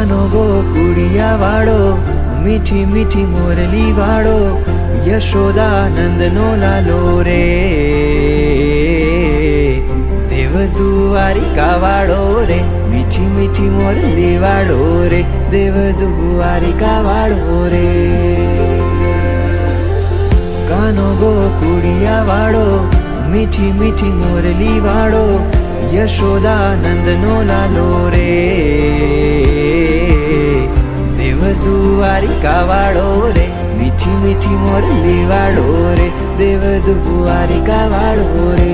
કાનો go કુડિયા વાળો મીઠી મીઠી મોરલી વાળો યશોદાનંદ નો લાલો રે. દેવ દ્વારિકા વાળો રે, મીઠી મીઠી મોરલી વાળો રે દેવ દ્વારિકા વાળો રે. કાનો ગો કુડિયા વાળો મીઠી મીઠી મોરલી વાળો યશોદાનંદ નો લાલો રે. મીઠી મોરલી વાળો રે દેવ દ્વારિકા વાળો રે.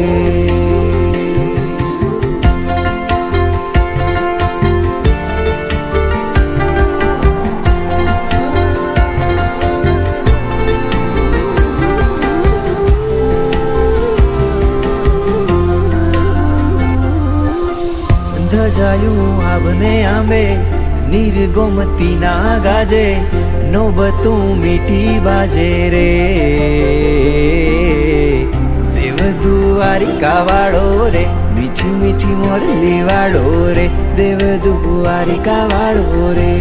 ધજાયું આબને આંબે નીર ગોમતી ના ગાજે નોબતું મીઠી બાજે રે. દેવ વાળો રે, મીઠી મીઠી મોરલી વાળો રે દેવ દ્વારિકા વાળો રે.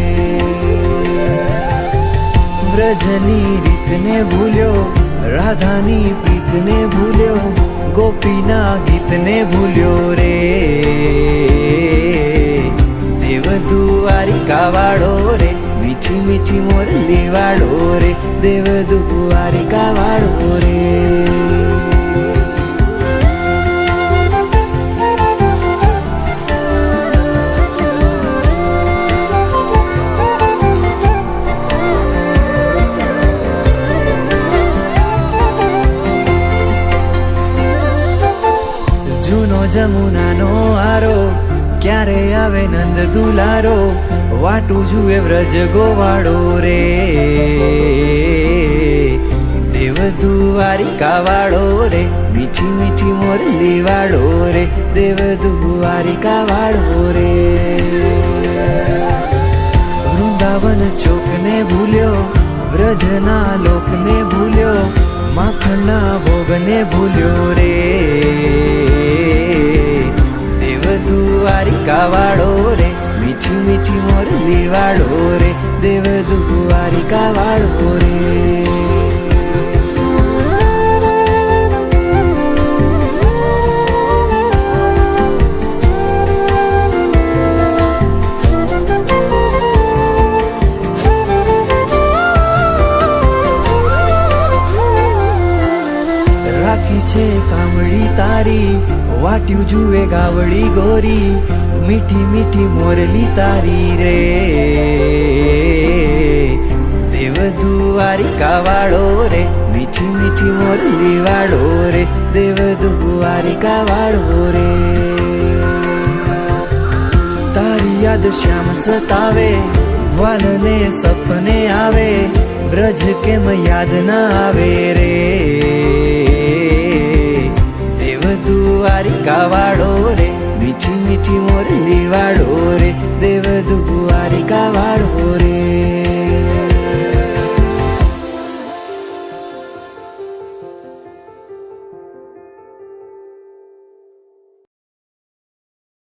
વ્રજની રીતને ભૂલ્યો, રાધાની પ્રીતને ભૂલ્યો, ગોપીના ગીતને ભૂલ્યો રે. દેવ દ્વારિકા વાળો રે મીઠી મીઠી મોરલી વાળો રે દેવ દ્વારિકા વાળો રે જૂનો જમુનાનો આરો ક્યારે આવે નંદ દુલારો? વાટું જુએ વ્રજ ગોવાળો રે. દેવ દ્વારિકા વાળો રે, મીઠી મીઠી મોરલી વાળો રે દેવ દ્વારિકા વાળો રે. વૃંદાવન ચોકને ભૂલ્યો, વ્રજના લોકને ભૂલ્યો, માખણના ભોગને ભૂલ્યો રે. વાળો રે, મીઠી મીઠી મોરલી વાળો રે દેવ દ્વારિકા વાળો રે. રાખી છે કામળી તારી, વાટ્યું જુએ ગાવડી ગોરી મીઠી મીઠી મોરલી તારી રે. દેવ દુવારિકા વાળો રે, મીઠી મીઠી મોરલી વાળો રે દેવ દ્વારિકા વાળો રે. તારી યાદ શ્યામ સતાવે વાલને સપને આવે બ્રજ કેમ યાદ ના આવે રે. દેવ દ્વારિકા વાળો રે મીઠી મોરલી વાળો રે દેવ દ્વારિકા વાળો રે.